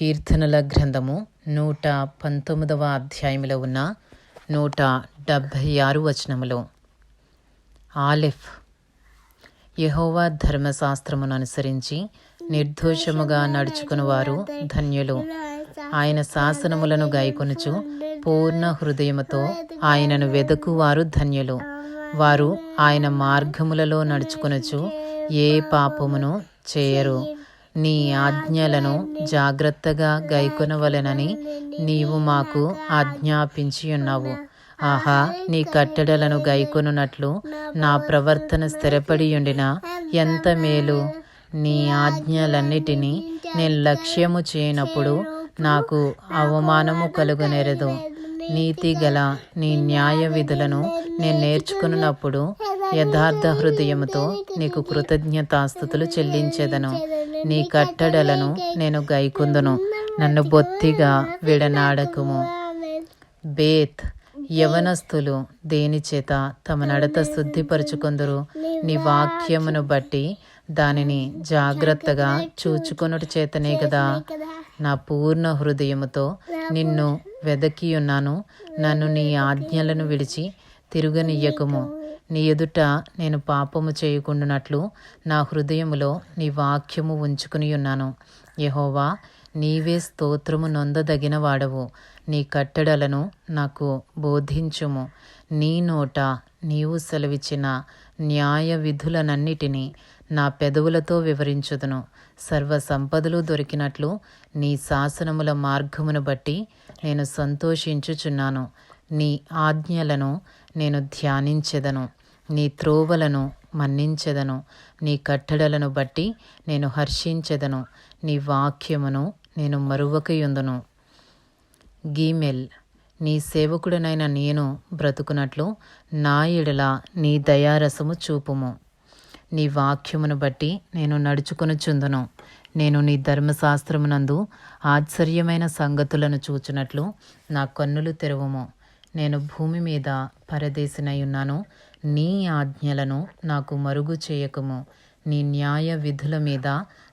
కీర్తనల గ్రంథము నూట పంతొమ్మిదవ అధ్యాయములో ఉన్న నూట డెబ్భై ఆరు వచనములో. ఆలిఫ్. యహోవా ధర్మశాస్త్రమును అనుసరించి నిర్దోషముగా నడుచుకునివారు ధన్యులు. ఆయన శాసనములను గాయకొనుచు పూర్ణ హృదయముతో ఆయనను వెదకువారు ధన్యులు. వారు ఆయన మార్గములలో నడుచుకొనుచు ఏ పాపమును చేయరు. నీ ఆజ్ఞలను జాగ్రత్తగా గైకొనవలెనని నీవు మాకు ఆజ్ఞాపించి ఉన్నావు ఆహా నీ కట్టడలను గైకొనున్నట్లు నా ప్రవర్తన స్థిరపడి ఉండిన ఎంత మేలు. నీ ఆజ్ఞలన్నిటినీ నేను లక్ష్యము చేయనప్పుడు నాకు అవమానము కలుగనేరదు. నీతి గల నీ న్యాయ విధులను నేను నేర్చుకున్నప్పుడు యథార్థ హృదయముతో నీకు కృతజ్ఞతాస్థుతులు చెల్లించేదను. నీ కట్టడలను నేను గైకుందును. నన్ను బొత్తిగా విడనాడకుము. బేత్ యవనస్తులు దేనిచేత తమ నడత శుద్ధిపరుచుకొందరు? నీ వాక్యమును బట్టి దానిని జాగ్రత్తగా చూచుకొనుట చేతనే కదా. నా పూర్ణ హృదయముతో నిన్ను వెదకియున్నాను. నన్ను నీ ఆజ్ఞలను విడిచి తిరుగనియ్యకుము. నీ ఎదుట నేను పాపము చేయకుండానట్లు నా హృదయములో నీ వాక్యము ఉంచుకుని ఉన్నాను. యహోవా నీవే స్తోత్రము నొందదగిన వాడవు. నీ కట్టడలను నాకు బోధించుము. నీ నోట నీవు సెలవిచ్చిన న్యాయ విధులనన్నిటినీ నా పెదవులతో వివరించుదును. సర్వ సంపదలు దొరికినట్లు నీ శాసనముల మార్గమును బట్టి నేను సంతోషించుచున్నాను. నీ ఆజ్ఞలను నేను ధ్యానించెదను. నీ త్రోవలను మన్నించెదను. నీ కట్టడలను బట్టి నేను హర్షించెదను. నీ వాక్యమును నేను మరువకయుందును. గీమెల్ నీ సేవకుడనైన నేను బ్రతుకునట్లు నా ఎడల నీ దయారసము చూపుము. నీ వాక్యమును బట్టి నేను నడుచుకొనుచుందును. నేను నీ ధర్మశాస్త్రమునందు ఆశ్చర్యమైన సంగతులను చూచినట్లు నా కన్నులు తెరవము. నేను భూమి మీద పరదేశినై ఉన్నాను నీ ఆజ్ఞలను నాకు మరుగు చేయకుము. నీ న్యాయ విధుల మీద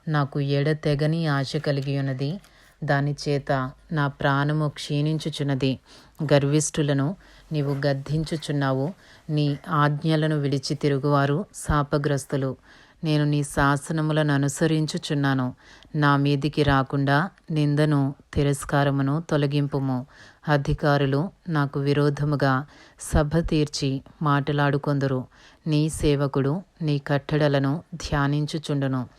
నాకు ఎడతెగని ఆశ కలిగి ఉన్నది దానిచేత నా ప్రాణము క్షీణించుచున్నది. గర్విష్ఠులను నీవు గద్దించుచున్నావు. నీ ఆజ్ఞలను విడిచి తిరుగువారు శాపగ్రస్తులు. నేను నీ శాసనములను అనుసరించుచున్నాను. నా మీదికి రాకుండా నిందను తిరస్కారమును తొలగింపుము. అధికారులు నాకు విరోధముగా సభ తీర్చి మాట్లాడుకొందరు. నీ సేవకుడు నీ కట్టడలను ధ్యానించుచుండును.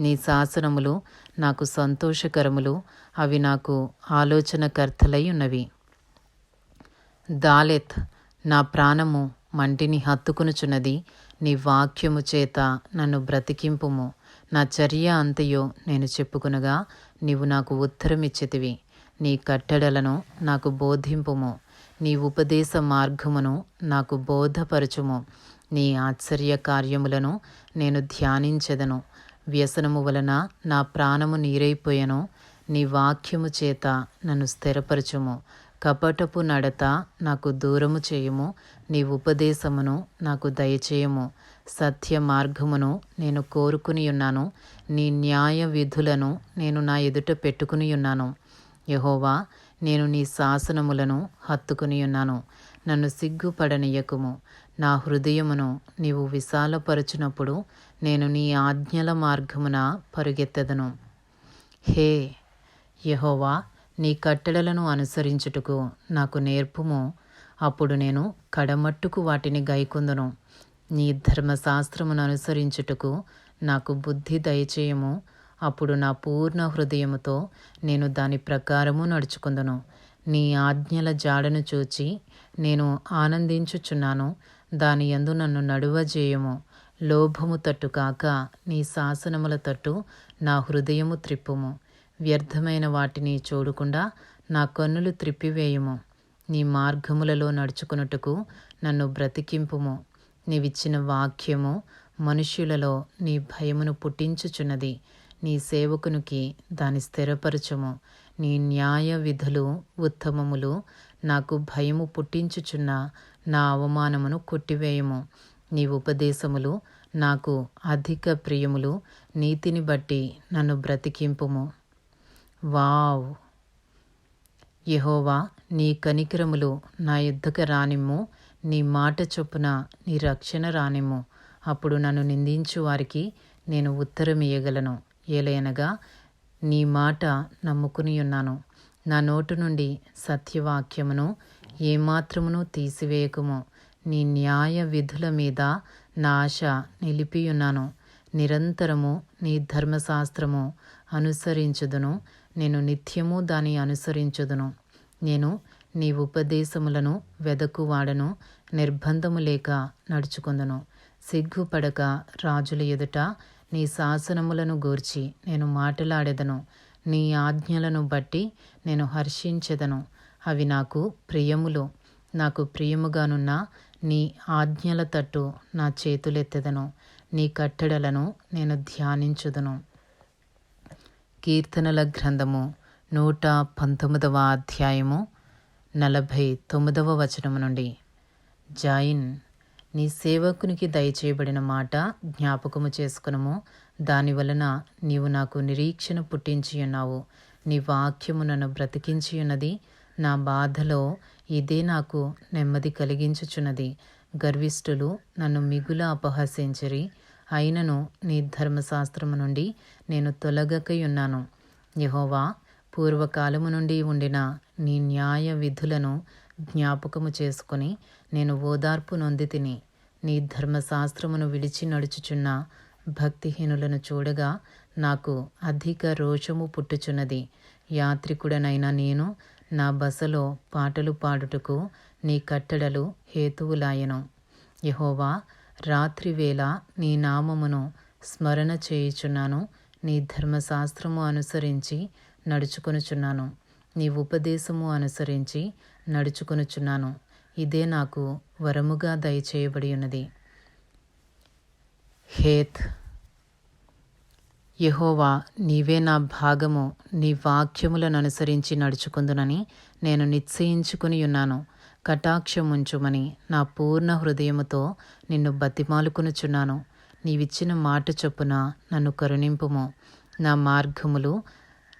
నీ శాసనములు నాకు సంతోషకరములు అవి నాకు ఆలోచనకర్తలై ఉన్నవి దాలెత్ నా ప్రాణము మంటిని హత్తుకునుచున్నది నీ వాక్యము చేత నన్ను బ్రతికింపుము. నా చర్య అంతయో నేను చెప్పుకునగా నీవు నాకు ఉత్తరమిచ్చితివి. నీ కట్టడలను నాకు బోధింపుము. నీ ఉపదేశ మార్గమును నాకు బోధపరచుము. నీ ఆశ్చర్య కార్యములను నేను ధ్యానించెదను. వ్యసనము వలన నా ప్రాణము నీరైపోయెను. నీ వాక్యము చేత నన్ను స్థిరపరచుము. కపటపు నడత నాకు దూరము చేయుము. నీ ఉపదేశమును నాకు దయచేయము. సత్య మార్గమును నేను కోరుకుని ఉన్నాను నీ న్యాయ విధులను నేను నా ఎదుట పెట్టుకుని ఉన్నాను యహోవా నేను నీ శాసనములను హత్తుకుని ఉన్నాను. నన్ను సిగ్గుపడనీయకుము. నా హృదయమును నీవు విశాలపరచునప్పుడు నేను నీ ఆజ్ఞల మార్గమున పరుగెత్తదను. హే యహోవా నీ కట్టడలను అనుసరించుటకు నాకు నేర్పుము. అప్పుడు నేను కడమట్టుకు వాటిని గైకుందును. నీ ధర్మశాస్త్రమును అనుసరించుటకు నాకు బుద్ధి దయచేయము. అప్పుడు నా పూర్ణ హృదయముతో నేను దాని ప్రకారము నడుచుకుందును. నీ ఆజ్ఞల జాడను చూచి నేను ఆనందించుచున్నాను. దాని యందు నన్ను నడువజేయము లోభము తట్టు కాక నీ శాసనముల తట్టు నా హృదయము త్రిప్పుము. వ్యర్థమైన వాటిని చూడకుండా నా కన్నులు త్రిప్పివేయుము. నీ మార్గములలో నడుచుకున్నట్టుకు నన్ను బ్రతికింపుము. నీవిచ్చిన వాక్యము మనుష్యులలో నీ భయమును పుట్టించుచున్నది. నీ సేవకునికి దాని స్థిరపరచము. నీ న్యాయ విధులు ఉత్తమములు నాకు భయము పుట్టించుచున్న నా అవమానమును కొట్టివేయము. నీ ఉపదేశములు నాకు అధిక ప్రియములు నీతిని బట్టి నన్ను బ్రతికింపుము. వావ్! యహోవా నీ కనికరములు నా యుద్ధకు రానిమ్ము. నీ మాట చొప్పున నీ రక్షణ రానిమ్ము. అప్పుడు నన్ను నిందించు వారికి నేను ఉత్తరం ఇయ్యగలను ఏలయనగా నీ మాట నమ్ముకుని ఉన్నాను. నా నోటు నుండి సత్యవాక్యమును ఏమాత్రమును తీసివేయకుము. నీ న్యాయ విధుల మీద నా ఆశ నిలిపియున్నాను. నిరంతరము నీ ధర్మశాస్త్రము అనుసరించుదును. నేను నిత్యము దాని అనుసరించుదును. నేను నీ ఉపదేశములను వెదకువాడను. నిర్బంధము లేక నడుచుకుందును. సిగ్గుపడక రాజుల ఎదుట నీ శాసనములను గూర్చి నేను మాట్లాడెదను. నీ ఆజ్ఞలను బట్టి నేను హర్షించెదను. అవి నాకు ప్రియములు. నాకు ప్రియముగానున్న నీ ఆజ్ఞల తట్టు నా చేతులెత్తెదను. నీ కట్టడలను నేను ధ్యానించుదును. కీర్తనల గ్రంథము నూట పంతొమ్మిదవ అధ్యాయము నలభై తొమ్మిదవ వచనము నుండి. జాయిన్ నీ సేవకునికి దయచేయబడిన మాట జ్ఞాపకము చేసుకునము. దాని వలన నీవు నాకు నిరీక్షణ పుట్టించి ఉన్నావు. నీ వాక్యము నన్ను బ్రతికించి ఉన్నది. నా బాధలో ఇదే నాకు నెమ్మది కలిగించుచున్నది. గర్విష్ఠులు నన్ను మిగుల అపహసించరి. అయినను నీ ధర్మశాస్త్రము నుండి నేను తొలగకయున్నాను యహోవా పూర్వకాలము నుండి ఉండిన నీ న్యాయ విధులను జ్ఞాపకము చేసుకొని నేను ఓదార్పు నొంది తిని నీ ధర్మశాస్త్రమును విడిచి నడుచుచున్న భక్తిహీనులను చూడగా నాకు అధిక రోషము పుట్టుచున్నది. యాత్రికుడనైనా నేను నా బసలో పాటలు పాడుటకు నీ కట్టడలు హేతువులాయను. యహోవా రాత్రివేళ నీ నామమును స్మరణ చేయుచున్నాను. నీ ధర్మశాస్త్రము అనుసరించి నడుచుకొనుచున్నాను. నీ ఉపదేశము అనుసరించి నడుచుకొనుచున్నాను. ఇదే నాకు వరముగా దయచేయబడి ఉన్నది. హేత్ యహోవా నీవే నా భాగము నీ వాక్యములను అనుసరించి నడుచుకుందునని నేను నిశ్చయించుకుని ఉన్నాను. కటాక్షముంచుమని నా పూర్ణ హృదయముతో నిన్ను బతిమాలుకునుచున్నాను. నీవిచ్చిన మాట చొప్పున నన్ను కరుణింపుము. నా మార్గములు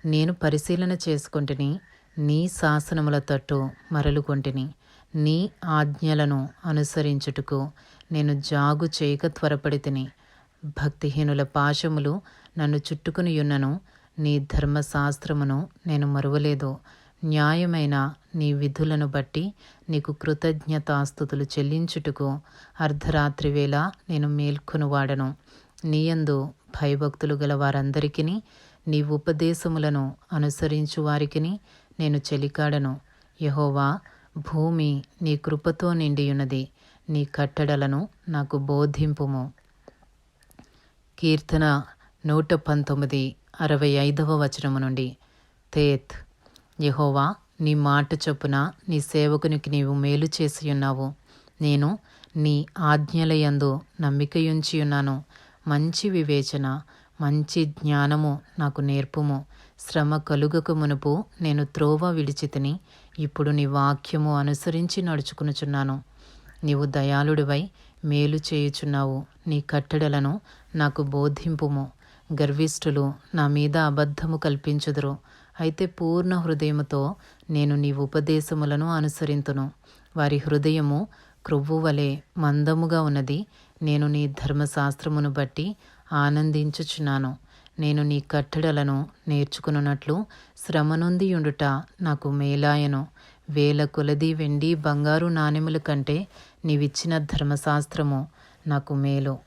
నేను పరిశీలన చేసుకుంటుని నీ శాసనముల తట్టు మరలుకొంటిని. నీ ఆజ్ఞలను అనుసరించుటకు నేను జాగు చేయక త్వరపడి తిని. భక్తిహీనుల పాశములు నన్ను చుట్టుకునియున్నను నీ ధర్మశాస్త్రమును నేను మరువలేదు. న్యాయమైన నీ విధులను బట్టి నీకు కృతజ్ఞతాస్థుతులు చెల్లించుటకు అర్ధరాత్రి వేళ నేను మేల్కొనువాడను నీయందు భయభక్తులు గల వారందరికీ నీ ఉపదేశములను అనుసరించు వారికి నేను చెలికాడను. యహోవా భూమి నీ కృపతో నిండియున్నది. నీ కట్టడలను నాకు బోధింపుము. కీర్తన నూట పంతొమ్మిది అరవై ఐదవ వచనము నుండి. తేత్ యహోవా నీ మాట చొప్పున నీ సేవకునికి నీవు మేలు చేసి ఉన్నావు నేను నీ ఆజ్ఞలయందు నమ్మికయుంచి ఉన్నాను మంచి వివేచన మంచి జ్ఞానము నాకు నేర్పుము. శ్రమ కలుగక మునుపు నేను త్రోవ విడిచితిని ఇప్పుడు నీ వాక్యము అనుసరించి నడుచుకునుచున్నాను. నీవు దయాళుడివై మేలు చేయుచున్నావు. నీ కట్టడలను నాకు బోధింపుము. గర్విష్ఠులు నా మీద అబద్ధము కల్పించుదురు. అయితే పూర్ణ హృదయముతో నేను నీ ఉపదేశములను అనుసరింతును. వారి హృదయము క్రొవ్వు వలె మందముగా ఉన్నది. నేను నీ ధర్మశాస్త్రమును బట్టి ఆనందించుచున్నాను. నేను నీ కట్టడలను నేర్చుకునున్నట్లు శ్రమనొందియుండుట నాకు మేలాయను. వేల కొలది వెండి బంగారు నాణెముల కంటే నీవిచ్చిన ధర్మశాస్త్రము నాకు మేలు.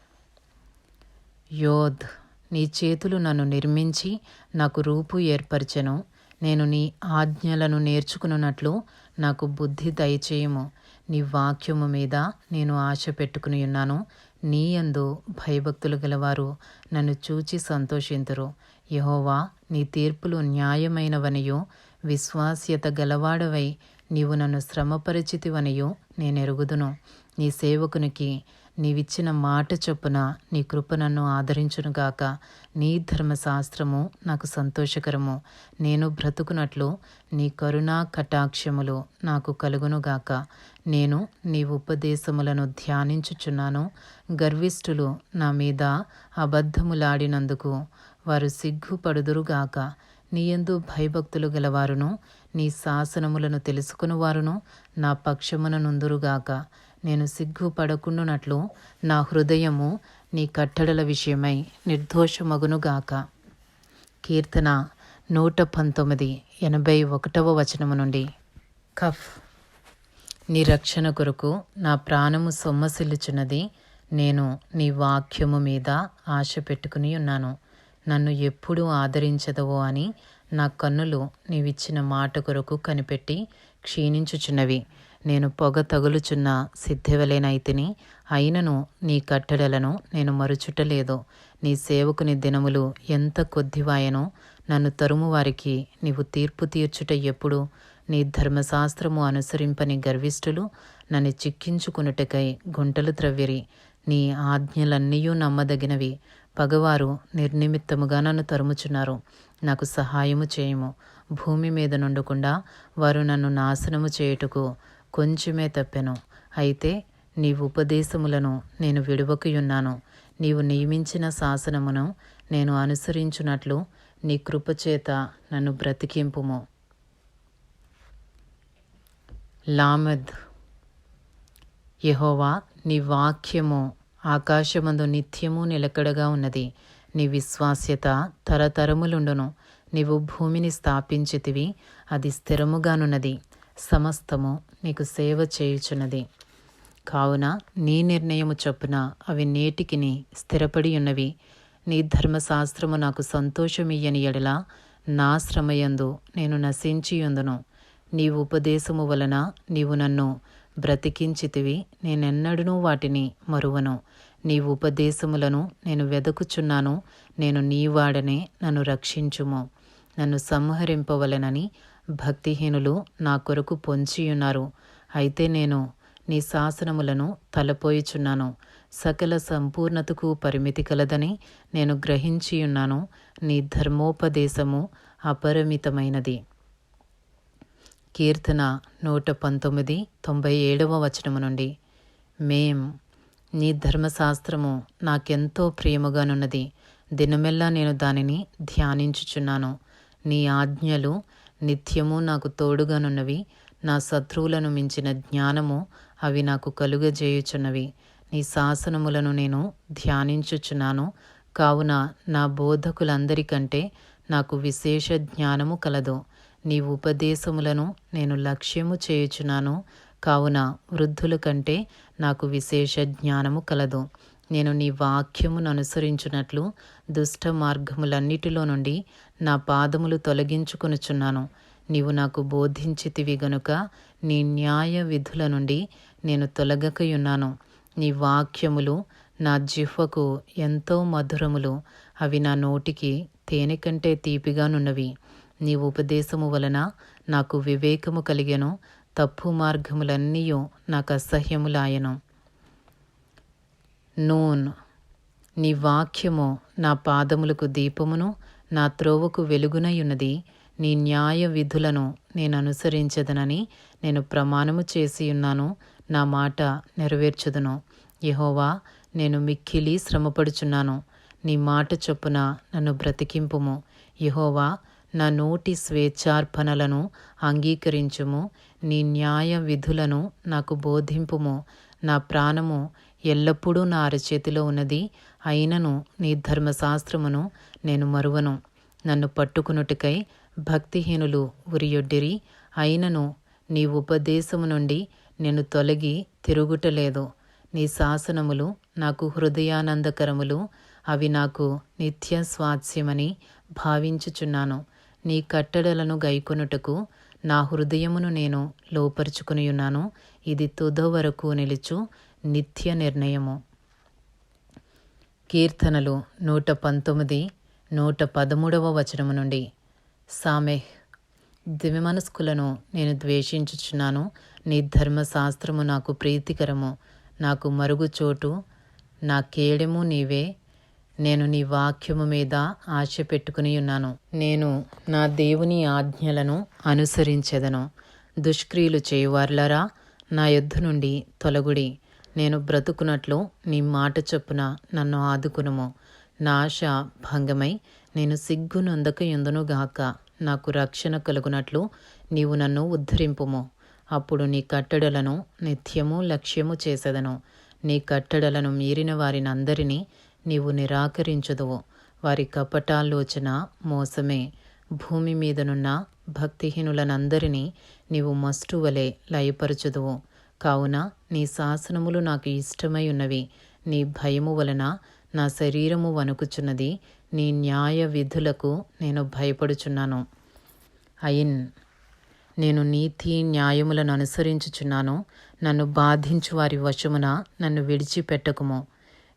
యోధ్ నీ చేతులు నన్ను నిర్మించి నాకు రూపు ఏర్పరచెను. నేను నీ ఆజ్ఞలను నేర్చుకున్నట్లు నాకు బుద్ధి దయచేయము. నీ వాక్యము మీద నేను ఆశ పెట్టుకుని ఉన్నాను. నీ యందు భయభక్తులు గలవారు నన్ను చూచి సంతోషింతురు. యహోవా నీ తీర్పులు న్యాయమైనవనియో విశ్వాస్యత గలవాడవై నీవు నన్ను శ్రమపరిచితివనియో నేనెరుగుదును. నీ సేవకునికి నీవిచ్చిన మాట చొప్పున నీ కృప నన్ను ఆదరించునుగాక. నీ ధర్మశాస్త్రము నాకు సంతోషకరము. నేను బ్రతుకునట్లు నీ కరుణా కటాక్షములు నాకు కలుగునుగాక. నేను నీ ఉపదేశములను ధ్యానించుచున్నాను. గర్విష్ఠులు నా మీద అబద్ధములాడినందుకు వారు సిగ్గుపడుదురుగాక. నీయందు భయభక్తులు గలవారును నీ శాసనములను తెలుసుకునివారును నా పక్షమున నుందురుగాక. నేను సిగ్గుపడకుండునట్లు నా హృదయము నీ కట్టడల విషయమై నిర్దోషమగునుగాక. కీర్తన నూట పంతొమ్మిది ఎనభై ఒకటవ వచనము నుండి. కఫ్. నీ రక్షణ కొరకు నా ప్రాణము సొమ్మసిల్లుచున్నది నేను నీ వాక్యము మీద ఆశ పెట్టుకుని ఉన్నాను. నన్ను ఎప్పుడు ఆదరించదవో అని నా కన్నులు నీవిచ్చిన మాట కొరకు కనిపెట్టి క్షీణించుచున్నవి. నేను పొగ తగులుచున్న సిద్ధివలేనైతిని. అయినను నీ కట్టడలను నేను మరుచుటలేదు. నీ సేవకుని దినములు ఎంత కొద్దివాయనో నన్ను తరుము వారికి నీవు తీర్పు తీర్చుట ఎప్పుడు? నీ ధర్మశాస్త్రము అనుసరింపని గర్విష్ఠులు నన్ను చిక్కించుకునుటకై గుంటలు త్రవ్విరి. నీ ఆజ్ఞలన్నీయూ నమ్మదగినవి. పగవారు నిర్నిమిత్తముగా నన్ను తరుముచున్నారు. నాకు సహాయము చేయము. భూమి మీద నుండకుండా వారు నన్ను నాశనము చేయుటకు కొంచెమే తప్పెను. అయితే నీ ఉపదేశములను నేను విడువకయున్నాను. నీవు నియమించిన శాసనమును నేను అనుసరించున్నట్లు నీ కృపచేత నన్ను బ్రతికింపుము. లామద్. యహోవా నీ వాక్యము ఆకాశమందు నిత్యము నిలకడగా ఉన్నది. నీ విశ్వాస్యత తరతరములుండును. నీవు భూమిని స్థాపించితివి అది స్థిరముగానున్నది. సమస్తము నీకు సేవ చేయుచున్నది. కావున నీ నిర్ణయము చొప్పున అవి నేటికిని స్థిరపడి ఉన్నవి. నీ ధర్మశాస్త్రము నాకు సంతోషమియ్యని ఎడల నా శ్రమయందు నేను నశించియుందును. నీ ఉపదేశము వలన నీవు నన్ను బ్రతికించితివి. నేనెన్నడూ వాటిని మరువను. నీ ఉపదేశములను నేను వెదకుచున్నాను. నేను నీవాడనే నన్ను రక్షించుము. నన్ను సంహరింపవలనని భక్తిహీనులు నా కొరకు పొంచియున్నారు. అయితే నేను నీ శాసనములను తలపోయిచున్నాను. సకల సంపూర్ణతకు పరిమితి కలదని నేను గ్రహించియున్నాను. నీ ధర్మోపదేశము అపరిమితమైనది. కీర్తన నూట పంతొమ్మిది తొంభై ఏడవ వచనము నుండి మేం నీ ధర్మశాస్త్రము నాకెంతో ప్రియముగానున్నది. దినమెల్లా నేను దానిని ధ్యానించుచున్నాను. నీ ఆజ్ఞలు నిత్యము నాకు తోడుగానున్నవి. నా శత్రువులను మించిన జ్ఞానము అవి నాకు కలుగజేయుచున్నవి. నీ శాసనములను నేను ధ్యానించుచున్నాను. కావున నా బోధకులందరికంటే నాకు విశేష జ్ఞానము కలదు. నీ ఉపదేశములను నేను లక్ష్యము చేయుచున్నాను. కావున వృద్ధుల కంటే నాకు విశేష జ్ఞానము కలదు. నేను నీ వాక్యమును అనుసరించున్నట్లు దుష్ట మార్గములన్నిటిలో నుండి నా పాదములు తొలగించుకొనుచున్నాను. నీవు నాకు బోధించితివి గనుక నీ న్యాయ విధుల నుండి నేను తొలగకయున్నాను. నీ వాక్యములు నా జిహ్వకు ఎంతో మధురములు. అవి నా నోటికి తేనె కంటే తీపిగానున్నవి నీ ఉపదేశము వలన నాకు వివేకము కలిగెను. తప్పు మార్గములన్నీయూ నాకు అసహ్యములాయను. నూన్ నీ వాక్యము నా పాదములకు దీపమును నా త్రోవకు వెలుగునయున్నది. నీ న్యాయ విధులను నేను అనుసరించదనని నేను ప్రమాణము చేసి ఉన్నాను. నా మాట నెరవేర్చుదును. యహోవా నేను మిక్కిలి శ్రమపడుచున్నాను. నీ మాట చొప్పున నన్ను బ్రతికింపుము. యహోవా నా నోటి స్వేచ్ఛార్పణలను అంగీకరించుము. నీ న్యాయ విధులను నాకు బోధింపుము. నా ప్రాణము ఎల్లప్పుడూ నా అరచేతిలో ఉన్నది అయినను నీ ధర్మశాస్త్రమును నేను మరువను. నన్ను పట్టుకునుటకై భక్తిహీనులు ఉరియొడ్డిరి. అయినను నీ ఉపదేశము నుండి నేను తొలగి తిరుగుటలేదు. నీ శాసనములు నాకు హృదయానందకరములు. అవి నాకు నిత్య స్వాస్యమని భావించుచున్నాను. నీ కట్టడలను గైకొనుటకు నా హృదయమును నేను లోపరుచుకునియున్నాను. ఇది తుద వరకు నిలుచు నిత్య నిర్ణయము. కీర్తనలు నూట పంతొమ్మిది నూట పదమూడవ వచనము నుండి. సామెహ్ దివిమనస్కులను నేను ద్వేషించుచున్నాను. నీ ధర్మశాస్త్రము నాకు ప్రీతికరము. నాకు మరుగుచోటు నా కేడెము నీవే. నేను నీ వాక్యము మీద ఆశ పెట్టుకుని ఉన్నాను. నేను నా దేవుని ఆజ్ఞలను అనుసరించెదను. దుష్క్రియలు చేయువార్లరా నా యుద్ధ నుండి తొలగుడి. నేను బ్రతుకున్నట్లు నీ మాట చొప్పున నన్ను ఆదుకునుము. నా ఆశ భంగమై నేను సిగ్గు ఎందునుగాక నాకు రక్షణ కలుగునట్లు నీవు నన్ను ఉద్ధరింపుము. అప్పుడు నీ కట్టడలను నిత్యము లక్ష్యము చేసేదను. నీ కట్టడలను మీరిన వారినందరినీ నీవు నిరాకరించుదువు. వారి కపటాలోచన మోసమే. భూమి మీదనున్న భక్తిహీనులనందరినీ నీవు మస్టువలే లయపరచుదువు. కావున నీ శాసనములు నాకు ఇష్టమై ఉన్నవి. నీ భయము వలన నా శరీరము వణుకుచున్నది. నీ న్యాయ విధులకు నేను భయపడుచున్నాను. అయిన్ నేను నీతి న్యాయములను అనుసరించుచున్నాను. నన్ను బాధించు వారి వశమున నన్ను విడిచిపెట్టకుము.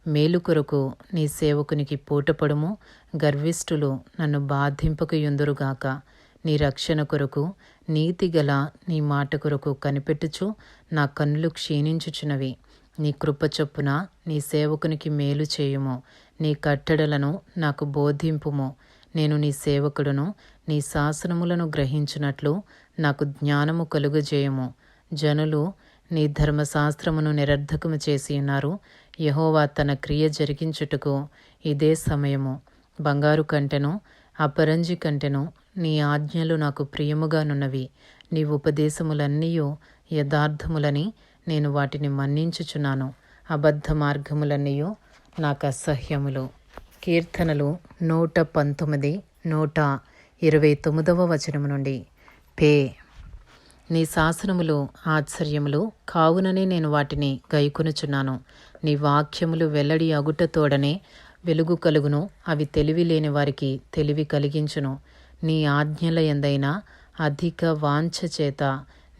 మేలు కొరకు నీ సేవకునికి పూటపడుము. గర్విష్ఠులు నన్ను బాధింపకు ఎందురుగాక నీ రక్షణ కొరకు నీతి గల నీ మాట కొరకు కనిపెట్టుచు నా కన్నులు క్షీణించుచున్నవి. నీ కృప చొప్పున నీ సేవకునికి మేలు చేయుము. నీ కట్టడలను నాకు బోధింపుము. నేను నీ సేవకుడును నీ శాసనములను గ్రహించినట్లు నాకు జ్ఞానము కలుగజేయము. జనులు నీ ధర్మశాస్త్రమును నిరర్ధకము చేసి ఉన్నారు. యహోవా తన క్రియ జరిగించుటకు ఇదే సమయము. బంగారు కంటెను అపరంజి కంటెను నీ ఆజ్ఞలు నాకు ప్రియముగానున్నవి. నీ ఉపదేశములన్నీ యథార్థములని నేను వాటిని మన్నించుచున్నాను. అబద్ధ మార్గములన్నీ నాకు అసహ్యములు. కీర్తనలు నూట పంతొమ్మిది నూట ఇరవై తొమ్మిదవ వచనము నుండి. పే. నీ శాసనములు ఆశ్చర్యములు కావుననే నేను వాటిని గైకొనుచున్నాను. నీ వాక్యములు వెల్లడి అగుటతోడనే వెలుగు కలుగును అవి తెలివి లేని వారికి తెలివి కలిగించును. నీ ఆజ్ఞల ఎందైనా అధిక వాంఛ చేత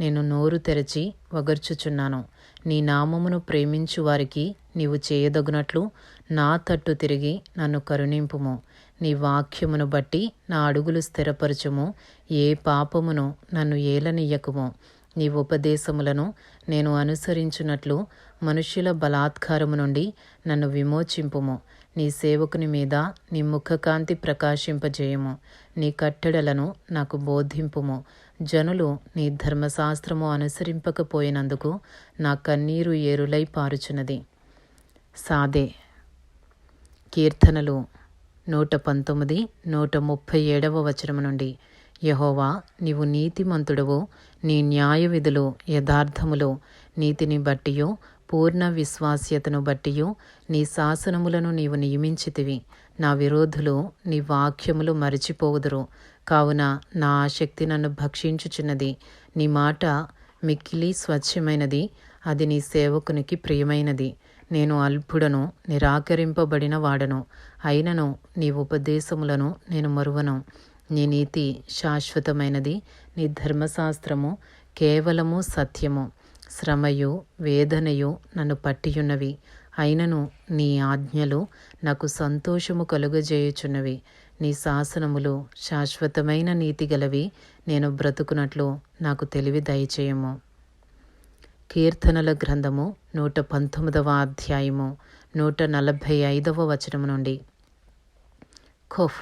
నేను నోరు తెరచి వగర్చుచున్నాను. నీ నామమును ప్రేమించు వారికి నీవు చేయదగునట్లు నా తట్టు తిరిగి నన్ను కరుణింపుము. నీ వాక్యమును బట్టి నా అడుగులు స్థిరపరచుము. ఏ పాపమును నన్ను ఏలనియ్యకుము నీ ఉపదేశములను నేను అనుసరించున్నట్లు మనుష్యుల బలాత్కారము నుండి నన్ను విమోచింపుము. నీ సేవకుని మీద నీ ముఖకాంతి ప్రకాశింపజేయము. నీ కట్టడలను నాకు బోధింపుము. జనులు నీ ధర్మశాస్త్రము అనుసరింపకపోయినందుకు నా కన్నీరు ఏరులై పారుచున్నది. సాదే. కీర్తనలు నూట పంతొమ్మిది నూట ముప్పై ఏడవ వచనము నుండి. యహోవా నీవు నీతిమంతుడవు. నీ న్యాయ విధులు యథార్థములు. నీతిని బట్టియు పూర్ణ విశ్వాస్యతను బట్టి నీ శాసనములను నీవు నియమించితివి. నా విరోధులు నీ వాక్యములు మరిచిపోవుదురు. కావున నా ఆసక్తి నన్ను భక్షించుచున్నది. నీ మాట మిక్కిలి స్వచ్ఛమైనది. అది నీ సేవకునికి ప్రియమైనది. నేను అల్పుడను నిరాకరింపబడిన వాడను. అయినను నీ ఉపదేశములను నేను మరువను. నీ నీతి శాశ్వతమైనది. నీ ధర్మశాస్త్రము కేవలము సత్యము. శ్రమయు వేదనయు నన్ను పట్టియున్నవి. అయినను నీ ఆజ్ఞలు నాకు సంతోషము కలుగజేయుచున్నవి. నీ శాసనములు శాశ్వతమైన నీతి గలవి. నేను బ్రతుకున్నట్లు నాకు తెలివి దయచేయము. కీర్తనల గ్రంథము నూట పంతొమ్మిదవ అధ్యాయము నూట నలభై ఐదవ వచనము నుండి. ఖోఫ్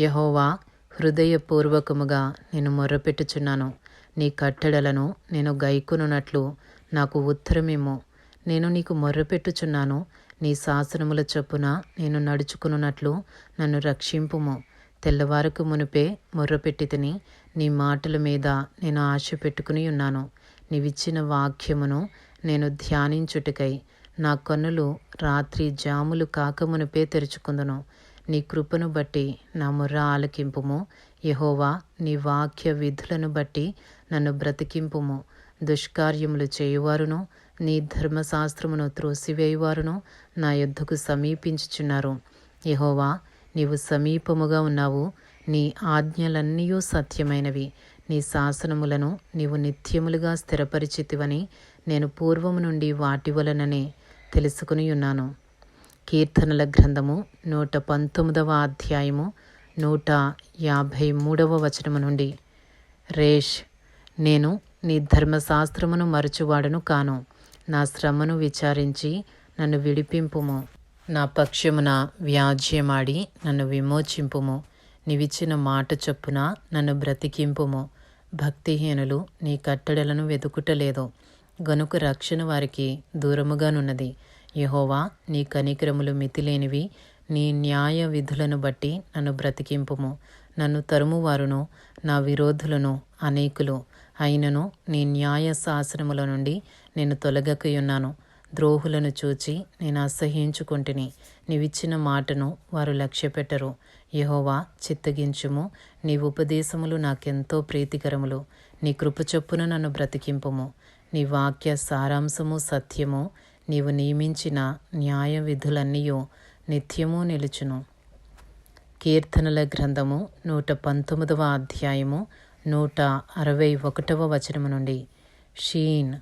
యహోవా హృదయపూర్వకముగా నేను మొర్రపెట్టుచున్నాను నీ కట్టడలను నేను గైకొనున్నట్లు నాకు ఉత్తరమేమో నేను నీకు మొర్రపెట్టుచున్నాను. నీ శాసనముల చొప్పున నేను నడుచుకునున్నట్లు నన్ను రక్షింపుము. తెల్లవారకు మునిపే మొర్రపెట్టి తిని నీ మాటల మీద నేను ఆశ పెట్టుకుని ఉన్నాను. నీవిచ్చిన వాక్యమును నేను ధ్యానించుటకై నా కన్నులు రాత్రి జాములు కాకమునిపే తెరుచుకుందును. నీ కృపను బట్టి నా ముర్ర ఆలకింపుము. యహోవా నీ వాక్య విధులను బట్టి నన్ను బ్రతికింపుము. దుష్కార్యములు చేయువారును నీ ధర్మశాస్త్రమును త్రోసివేయువారును నా యుద్ధకు సమీపించుచున్నారు. యహోవా నీవు సమీపముగా ఉన్నావు. నీ ఆజ్ఞలన్నీ సత్యమైనవి. నీ శాసనములను నీవు నిత్యములుగా స్థిరపరిచితివని నేను పూర్వము నుండి వాటి వలననే తెలుసుకుని ఉన్నాను. కీర్తనల గ్రంథము నూట పంతొమ్మిదవ అధ్యాయము నూట యాభై మూడవ వచనము నుండి. రేష్ నేను నీ ధర్మశాస్త్రమును మరచువాడను కాను. నా శ్రమను విచారించి నన్ను విడిపింపుము. నా పక్షమున వ్యాజ్యమాడి నన్ను విమోచింపుము. నీవిచ్చిన మాట చొప్పున నన్ను బ్రతికింపుము. భక్తిహీనులు నీ కట్టడలను వెతుకుటలేదు గనుక రక్షణ వారికి దూరముగానున్నది. యహోవా నీ కనికరములు మితిలేనివి. నీ న్యాయ విధులను బట్టి నన్ను బ్రతికింపుము. నన్ను తరుమువారును నా విరోధులను అనేకులు అయినను నీ న్యాయశాసనముల నుండి నేను తొలగకయున్నాను. ద్రోహులను చూచి నేను అసహ్యించుకుంటుని. నీవిచ్చిన మాటను వారు లక్ష్యపెట్టరు. యహోవా చిత్తగించుము. నీ ఉపదేశములు నాకెంతో ప్రీతికరములు. నీ కృపచొప్పున నన్ను బ్రతికింపుము. నీ వాక్య సారాంశము సత్యము. నీవు నియమించిన న్యాయ విధులన్నీయో నిత్యము నిలుచును. కీర్తనల గ్రంథము నూట పంతొమ్మిదవ అధ్యాయము నూట అరవై ఒకటవ వచనము నుండి షీన్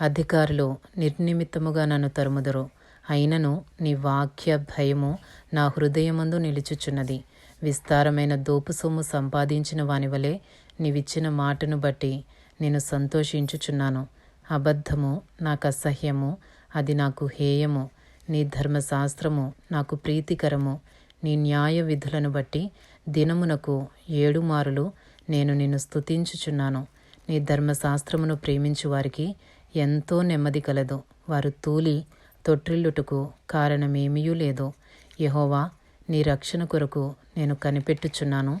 అధికారులు నిర్నిమిత్తముగా నన్ను తరుముదురు. అయినను నీ వాక్య భయము నా హృదయమందు నిలుచుచున్నది. విస్తారమైన దోపు సొమ్ము సంపాదించిన వాని వలె నీవిచ్చిన మాటను బట్టి నేను సంతోషించుచున్నాను. అబద్ధము నాకు అసహ్యము అది నాకు హేయము. నీ ధర్మశాస్త్రము నాకు ప్రీతికరము. నీ న్యాయ విధులను బట్టి దినమునకు ఏడు మారులు నేను నిన్ను స్తుతించుచున్నాను. నీ ధర్మశాస్త్రమును ప్రేమించు వారికి ఎంతో నెమ్మది కలదు. వారు తూలి తొట్టిల్లుటకు కారణమేమీయూ లేదు. యహోవా నీ రక్షణ కొరకు నేను కనిపెట్టుచున్నాను.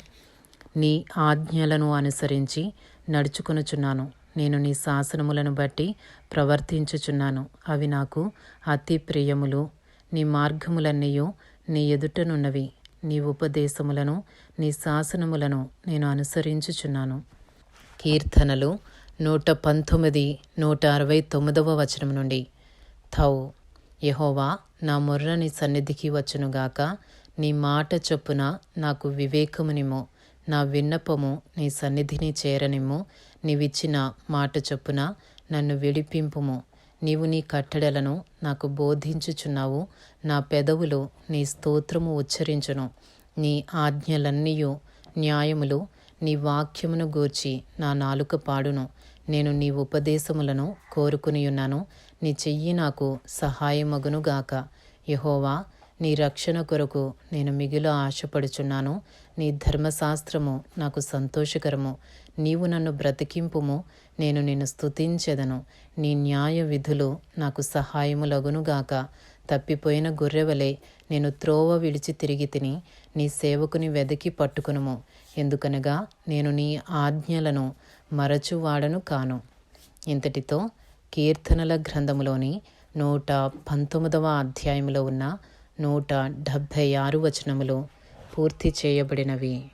నీ ఆజ్ఞలను అనుసరించి నడుచుకొనుచున్నాను. నేను నీ శాసనములను బట్టి ప్రవర్తించుచున్నాను. అవి నాకు అతి ప్రియములు. నీ మార్గములన్నయూ నీ ఎదుటనున్నవి నీ ఉపదేశములను నీ శాసనములను నేను అనుసరించుచున్నాను. కీర్తనలు నూట పంతొమ్మిది నూట అరవై తొమ్మిదవ వచనం నుండి. థౌ యహోవా నా మొర్ర నీ సన్నిధికి వచ్చునుగాక నీ మాట చొప్పున నాకు వివేకమునిమో నా విన్నపము నీ సన్నిధిని చేరనిమ్ము. నీవిచ్చిన మాట చొప్పున నన్ను విడిపింపుము. నీవు నీ కట్టడలను నాకు బోధించుచున్నావు. నా పెదవులు నీ స్తోత్రము ఉచ్చరించును. నీ ఆజ్ఞలన్నీయు న్యాయములు నీ వాక్యమును గూర్చి నా నాలుక పాడును. నేను నీ ఉపదేశములను కోరుకునియున్నాను. నీ చెయ్యి నాకు సహాయమగునుగాక యహోవా నీ రక్షణ కొరకు నేను మిగిలి ఆశపడుచున్నాను. నీ ధర్మశాస్త్రము నాకు సంతోషకరము. నీవు నన్ను బ్రతికింపుము నేను నిన్ను స్తుతించెదను. నీ న్యాయ విధులు నాకు సహాయములగునుగాక తప్పిపోయిన గొర్రెవలే నేను త్రోవ విడిచి తిరిగి తిని నీ సేవకుని వెదకి పట్టుకునుము. ఎందుకనగా నేను నీ ఆజ్ఞలను మరచువాడను కాను. ఇంతటితో కీర్తనల గ్రంథములోని నూట పంతొమ్మిదవ అధ్యాయంలో ఉన్న నూట డెబ్భై ఆరు వచనములు పూర్తి చేయబడినవి.